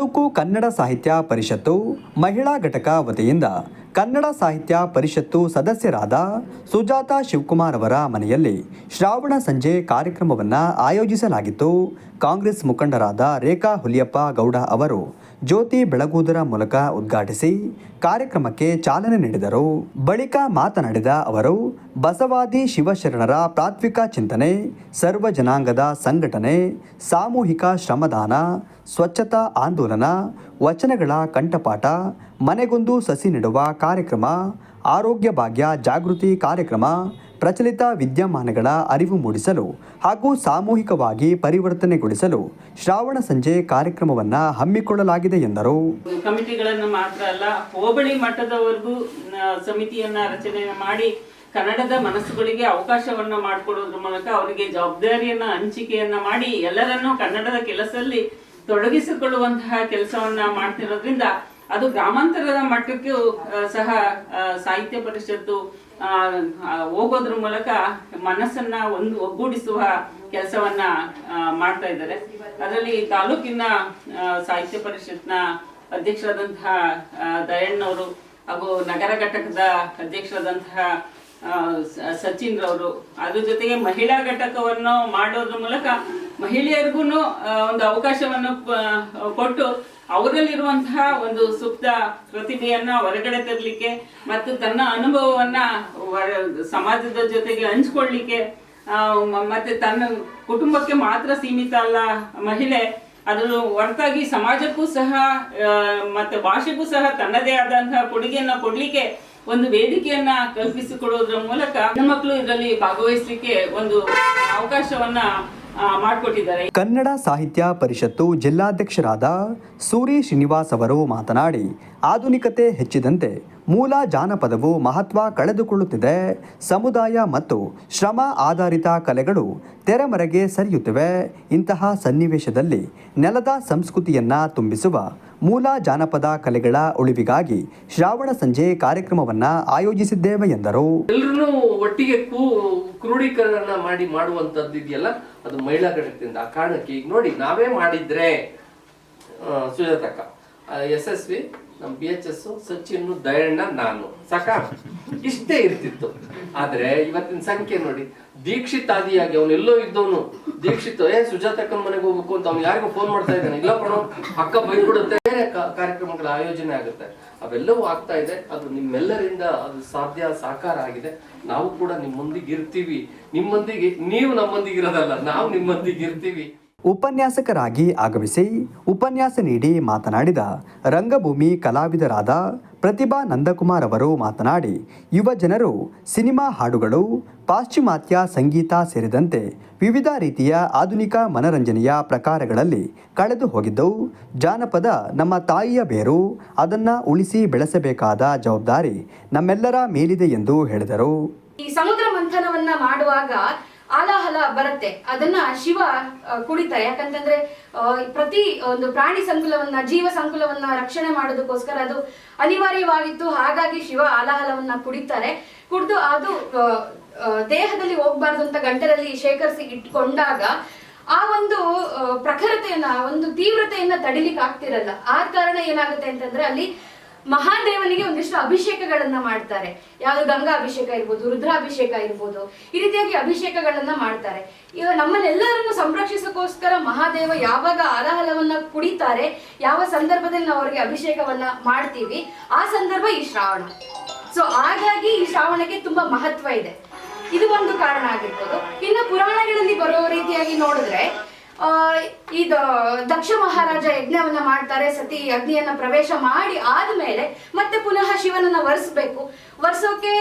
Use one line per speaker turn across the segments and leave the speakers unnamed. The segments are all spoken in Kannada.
ತಾಲೂಕು ಕನ್ನಡ ಸಾಹಿತ್ಯ ಪರಿಷತ್ತು ಮಹಿಳಾ ಘಟಕ ವತಿಯಿಂದ ಕನ್ನಡ ಸಾಹಿತ್ಯ ಪರಿಷತ್ತು ಸದಸ್ಯರಾದ ಸುಜಾತ ಶಿವಕುಮಾರ್ ಅವರ ಮನೆಯಲ್ಲಿ ಶ್ರಾವಣ ಸಂಜೆ ಕಾರ್ಯಕ್ರಮವನ್ನು ಆಯೋಜಿಸಲಾಗಿತ್ತು. ಕಾಂಗ್ರೆಸ್ ಮುಖಂಡರಾದ ರೇಖಾ ಹುಲಿಯಪ್ಪ ಗೌಡ ಅವರು ಜ್ಯೋತಿ ಬೆಳಗುವುದರ ಮೂಲಕ ಉದ್ಘಾಟಿಸಿ ಕಾರ್ಯಕ್ರಮಕ್ಕೆ ಚಾಲನೆ ನೀಡಿದರು. ಬಳಿಕ ಮಾತನಾಡಿದ ಅವರು, ಬಸವಾದಿ ಶಿವಶರಣರ ಪ್ರಾತ್ವಿಕ ಚಿಂತನೆ, ಸರ್ವ ಜನಾಂಗದ ಸಂಘಟನೆ, ಸಾಮೂಹಿಕ ಶ್ರಮದಾನ, ಸ್ವಚ್ಛತಾ ಆಂದೋಲನ, ವಚನಗಳ ಕಂಠಪಾಠ ಮನೆಗೊಂದು ಸಸಿ ನೆಡುವ ಕಾರ್ಯಕ್ರಮ, ಆರೋಗ್ಯ ಭಾಗ್ಯ ಜಾಗೃತಿ ಕಾರ್ಯಕ್ರಮ, ಪ್ರಚಲಿತ ವಿದ್ಯಮಾನಗಳ ಅರಿವು ಮೂಡಿಸಲು ಹಾಗೂ ಸಾಮೂಹಿಕವಾಗಿ ಪರಿವರ್ತನೆಗೊಳಿಸಲು ಶ್ರಾವಣ ಸಂಜೆ ಕಾರ್ಯಕ್ರಮವನ್ನು ಹಮ್ಮಿಕೊಳ್ಳಲಾಗಿದೆ ಎಂದರು.
ಕಮಿಟಿಗಳನ್ನು ಮಾತ್ರ ಅಲ್ಲ, ಹೋಬಳಿ ಮಟ್ಟದವರೆಗೂ ಸಮಿತಿಯನ್ನ ರಚನೆ ಮಾಡಿ ಕನ್ನಡದ ಮನಸ್ಸುಗಳಿಗೆ ಅವಕಾಶವನ್ನ ಮಾಡಿಕೊಡೋದ್ರ ಮೂಲಕ ಅವರಿಗೆ ಜವಾಬ್ದಾರಿಯನ್ನ, ಹಂಚಿಕೆಯನ್ನ ಮಾಡಿ ಎಲ್ಲರನ್ನೂ ಕನ್ನಡದ ಕೆಲಸದಲ್ಲಿ ತೊಡಗಿಸಿಕೊಳ್ಳುವಂತಹ ಕೆಲಸವನ್ನ ಮಾಡ್ತಿರೋದ್ರಿಂದ ಅದು ಗ್ರಾಮಾಂತರದ ಮಟ್ಟಕ್ಕೂ ಸಹ ಸಾಹಿತ್ಯ ಪರಿಷತ್ತು ಹೋಗೋದ್ರ ಮೂಲಕ ಮನಸ್ಸನ್ನ ಒಂದು ಒಗ್ಗೂಡಿಸುವ ಕೆಲಸವನ್ನ ಮಾಡ್ತಾ ಇದ್ದಾರೆ. ಅದರಲ್ಲಿ ತಾಲೂಕಿನ ಸಾಹಿತ್ಯ ಪರಿಷತ್ನ ಅಧ್ಯಕ್ಷರಾದಂತಹ ದಯಣ್ಣವರು ಹಾಗೂ ನಗರ ಘಟಕದ ಅಧ್ಯಕ್ಷರಾದಂತಹ ಸಚಿನ್ ರವರು ಅದ್ರ ಜೊತೆಗೆ ಮಹಿಳಾ ಘಟಕವನ್ನು ಮಾಡೋದ್ರ ಮೂಲಕ ಮಹಿಳೆಯರಿಗೂ ಒಂದು ಅವಕಾಶವನ್ನು ಕೊಟ್ಟು ಅವರಲ್ಲಿರುವಂತಹ ಒಂದು ಸುಪ್ತ ಪ್ರತಿಭೆಯನ್ನ ಹೊರಗಡೆ ತರಲಿಕ್ಕೆ ಮತ್ತು ತನ್ನ ಅನುಭವವನ್ನ ಸಮಾಜದ ಜೊತೆಗೆ ಹಂಚ್ಕೊಳ್ಲಿಕ್ಕೆ ಮತ್ತೆ ತನ್ನ ಕುಟುಂಬಕ್ಕೆ ಮಾತ್ರ ಸೀಮಿತ ಅಲ್ಲ, ಮಹಿಳೆ ಅದರ ಹೊರತಾಗಿ ಸಮಾಜಕ್ಕೂ ಸಹ ಮತ್ತೆ ಭಾಷೆಗೂ ಸಹ ತನ್ನದೇ ಆದಂತಹ ಕೊಡುಗೆಯನ್ನ ಕೊಡ್ಲಿಕ್ಕೆ ಒಂದು ವೇದಿಕೆಯನ್ನ ಕಲ್ಪಿಸಿಕೊಡೋದ್ರ ಮೂಲಕ ಹೆಣ್ಮಕ್ಳು ಇದರಲ್ಲಿ ಭಾಗವಹಿಸಲಿಕ್ಕೆ ಒಂದು ಅವಕಾಶವನ್ನ ಮಾಡಿಕೊಟ್ಟಿದ್ದಾರೆ.
ಕನ್ನಡ ಸಾಹಿತ್ಯ ಪರಿಷತ್ತು ಜಿಲ್ಲಾಧ್ಯಕ್ಷರಾದ ಸೂರಿ ಶ್ರೀನಿವಾಸ್ ಅವರು ಮಾತನಾಡಿ ಆಧುನಿಕತೆ ಹೆಚ್ಚಿದಂತೆ ಮೂಲ ಜಾನಪದವು ಮಹತ್ವ ಕಳೆದುಕೊಳ್ಳುತ್ತಿದೆ. ಸಮುದಾಯ ಮತ್ತು ಶ್ರಮ ಆಧಾರಿತ ಕಲೆಗಳು ತೆರೆಮರೆಗೆ ಸರಿಯುತ್ತಿವೆ. ಇಂತಹ ಸನ್ನಿವೇಶದಲ್ಲಿ ನೆಲದ ಸಂಸ್ಕೃತಿಯನ್ನು ತುಂಬಿಸುವ ಮೂಲ ಜಾನಪದ ಕಲೆಗಳ ಉಳಿವಿಗಾಗಿ ಶ್ರಾವಣ ಸಂಜೆ ಕಾರ್ಯಕ್ರಮವನ್ನು ಆಯೋಜಿಸಿದ್ದೇವೆ ಎಂದರು.
ಎಲ್ಲರೂ ಒಟ್ಟಿಗೆ ಕ್ರೋಢೀಕರಣ ಮಾಡಿ ಮಾಡುವಂತದ್ದು ಇದೆಯಲ್ಲ, ಅದು ಮಹಿಳಾ ಘಟಕದಿಂದ ಆ ಕಾರಣಕ್ಕೆ ಈಗ ನೋಡಿ, ನಾವೇ ಮಾಡಿದ್ರೆ ಸುಜಾತಕ್ಕ ಯಶಸ್ವಿ ನಮ್ B H S Sachin Dayanna, ನಾನು. ಸಾಕ? ಇಷ್ಟೇ ಇರ್ತಿತ್ತು. ಆದ್ರೆ ಇವತ್ತಿನ ಸಂಖ್ಯೆ ನೋಡಿ. ದೀಕ್ಷಿತ್ ಆದಿಯಾಗಿ ಅವನು ಎಲ್ಲೋ ಇದ್ದವನು. ದೀಕ್ಷಿತ್, ಏ, ಸುಜಾತಕ್ಕನ ಮನೆಗೆ ಹೋಗ್ಬೇಕು ಅಂತ ಅವ್ನು ಯಾರಿಗೂ ಫೋನ್ ಮಾಡ್ತಾ ಇದ್ದಾನೆ? ಇಲ್ಲ ಕಣೋ ಅಕ್ಕ ಬೈಬಿಡುತ್ತೆ ಬೇರೆ ಕಾರ್ಯಕ್ರಮಗಳ ಆಯೋಜನೆ ಆಗುತ್ತೆ. ಅವೆಲ್ಲವೂ ಆಗ್ತಾ ಇದೆ. ಅದು ನಿಮ್ಮೆಲ್ಲರಿಂದ ಅದು ಸಾಧ್ಯ, ಸಾಕಾರ ಆಗಿದೆ. ನಾವು ಕೂಡ ನಿಮ್ಮೊಂದಿಗೆ ಇರ್ತೀವಿ. ನಿಮ್ಮೊಂದಿಗೆ, ನೀವು ನಮ್ಮೊಂದಿಗೆ ಇರೋದಲ್ಲ, ನಾವು ನಿಮ್ಮೊಂದಿಗೆ ಇರ್ತೀವಿ.
ಉಪನ್ಯಾಸಕರಾಗಿ ಆಗಮಿಸಿ ಉಪನ್ಯಾಸ ನೀಡಿ ಮಾತನಾಡಿದ ರಂಗಭೂಮಿ ಕಲಾವಿದರಾದ ಪ್ರತಿಭಾ ನಂದಕುಮಾರ್ ಅವರು ಮಾತನಾಡಿ, ಯುವ ಜನರು ಸಿನಿಮಾ ಹಾಡುಗಳು, ಪಾಶ್ಚಿಮಾತ್ಯ ಸಂಗೀತ ಸೇರಿದಂತೆ ವಿವಿಧ ರೀತಿಯ ಆಧುನಿಕ ಮನರಂಜನೆಯ ಪ್ರಕಾರಗಳಲ್ಲಿ ಕಳೆದು ಹೋಗಿದ್ದವು. ಜಾನಪದ ನಮ್ಮ ತಾಯಿಯ ಬೇರು, ಅದನ್ನು ಉಳಿಸಿ ಬೆಳೆಸಬೇಕಾದ ಜವಾಬ್ದಾರಿ ನಮ್ಮೆಲ್ಲರ ಮೇಲಿದೆ ಎಂದು ಹೇಳಿದರು.
ಈ ಸಮುದ್ರ ಮಂಥನವನ್ನ ಮಾಡುವಾಗ ಆಲಾಹಲ ಬರುತ್ತೆ. ಅದನ್ನ ಶಿವ ಕುಡಿತಾರೆ. ಯಾಕಂತಂದ್ರೆ ಪ್ರತಿ ಒಂದು ಪ್ರಾಣಿ ಸಂಕುಲವನ್ನ, ಜೀವ ಸಂಕುಲವನ್ನ ರಕ್ಷಣೆ ಮಾಡೋದಕ್ಕೋಸ್ಕರ ಅದು ಅನಿವಾರ್ಯವಾಗಿತ್ತು. ಹಾಗಾಗಿ ಶಿವ ಆಲಾಹಲವನ್ನ ಕುಡಿತಾರೆ. ಕುಡಿದು ಅದು ದೇಹದಲ್ಲಿ ಹೋಗ್ಬಾರ್ದು ಅಂತ ಗಂಟಲಲ್ಲಿ ಶೇಖರಿಸಿ ಇಟ್ಕೊಂಡಾಗ ಆ ಒಂದು ಪ್ರಖರತೆಯನ್ನ, ಒಂದು ತೀವ್ರತೆಯನ್ನ ತಡಿಲಿಕ್ಕೆ ಆಗ್ತಿರಲ್ಲ ಆ ಕಾರಣ ಏನಾಗುತ್ತೆ ಅಂತಂದ್ರೆ ಅಲ್ಲಿ ಮಹಾದೇವನಿಗೆ ಒಂದಿಷ್ಟು ಅಭಿಷೇಕಗಳನ್ನ ಮಾಡ್ತಾರೆ. ಯಾವುದು ಗಂಗಾ ಅಭಿಷೇಕ ಇರ್ಬೋದು, ರುದ್ರಾಭಿಷೇಕ ಇರ್ಬೋದು, ಈ ರೀತಿಯಾಗಿ ಅಭಿಷೇಕಗಳನ್ನ ಮಾಡ್ತಾರೆ. ಈಗ ನಮ್ಮನ್ನೆಲ್ಲರನ್ನು ಸಂರಕ್ಷಿಸಕ್ಕೋಸ್ಕರ ಮಹಾದೇವ ಯಾವಾಗ ಆಲಾಹಲವನ್ನ ಕುಡಿತಾರೆ, ಯಾವ ಸಂದರ್ಭದಲ್ಲಿ ನಾವು ಅವರಿಗೆ ಅಭಿಷೇಕವನ್ನ ಮಾಡ್ತೀವಿ, ಆ ಸಂದರ್ಭ ಈ ಶ್ರಾವಣ. ಸೊ ಹಾಗಾಗಿ ಈ ಶ್ರಾವಣಕ್ಕೆ ತುಂಬಾ ಮಹತ್ವ ಇದೆ. ಇದು ಒಂದು ಕಾರಣ ಆಗಿರ್ಬೋದು. ಇನ್ನು ಪುರಾಣಗಳಲ್ಲಿ ಬರೋ ರೀತಿಯಾಗಿ ನೋಡಿದ್ರೆ ಇದು ದಕ್ಷ ಮಹಾರಾಜ ಯಜ್ಞವನ್ನ ಮಾಡ್ತಾರೆ ಸತಿ ಅಗ್ನಿಯನ್ನ ಪ್ರವೇಶ ಮಾಡಿ ಆದ್ಮೇಲೆ ಮತ್ತೆ ಪುನಃ ಶಿವನನ್ನ ವರ್ಸ್ಬೇಕು. ವರ್ಸೋಕೆ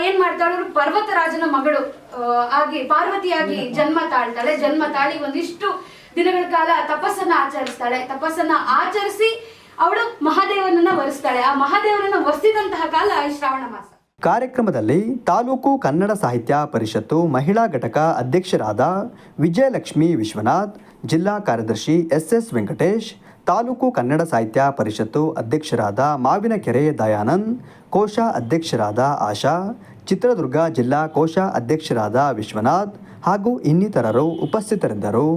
ಏನ್ ಮಾಡ್ತಾಳೆ ಪರ್ವತ ಪರ್ವತರಾಜನ ಮಗಳು ಆಗಿ ಪಾರ್ವತಿಯಾಗಿ ಜನ್ಮ ತಾಳ್ತಾಳೆ. ಜನ್ಮ ತಾಳಿ ಒಂದಿಷ್ಟು ದಿನಗಳ ಕಾಲ ತಪಸ್ಸನ್ನ ಆಚರಿಸ್ತಾಳೆ. ತಪಸ್ಸನ್ನ ಆಚರಿಸಿ ಅವಳು ಮಹಾದೇವನನ್ನ ವರಿಸ್ತಾಳೆ. ಆ ಮಹಾದೇವನನ್ನ ವರಿಸಿದಂತಹ ಕಾಲ ಶ್ರಾವಣ ಮಾಸ.
ಕಾರ್ಯಕ್ರಮದಲ್ಲಿ ತಾಲೂಕು ಕನ್ನಡ ಸಾಹಿತ್ಯ ಪರಿಷತ್ತು ಮಹಿಳಾ ಘಟಕ ಅಧ್ಯಕ್ಷರಾದ ವಿಜಯಲಕ್ಷ್ಮಿ ವಿಶ್ವನಾಥ್, ಜಿಲ್ಲಾ ಕಾರ್ಯದರ್ಶಿ ಎಸ್ ಎಸ್ ವೆಂಕಟೇಶ್, ತಾಲೂಕು ಕನ್ನಡ ಸಾಹಿತ್ಯ ಪರಿಷತ್ತು ಅಧ್ಯಕ್ಷರಾದ ಮಾವಿನಕೆರೆ ದಯಾನಂದ್, ಕೋಶ ಅಧ್ಯಕ್ಷರಾದ ಆಶಾ, ಚಿತ್ರದುರ್ಗ ಜಿಲ್ಲಾ ಕೋಶ ಅಧ್ಯಕ್ಷರಾದ ವಿಶ್ವನಾಥ್ ಹಾಗೂ ಇನ್ನಿತರರು ಉಪಸ್ಥಿತರಿದ್ದರು.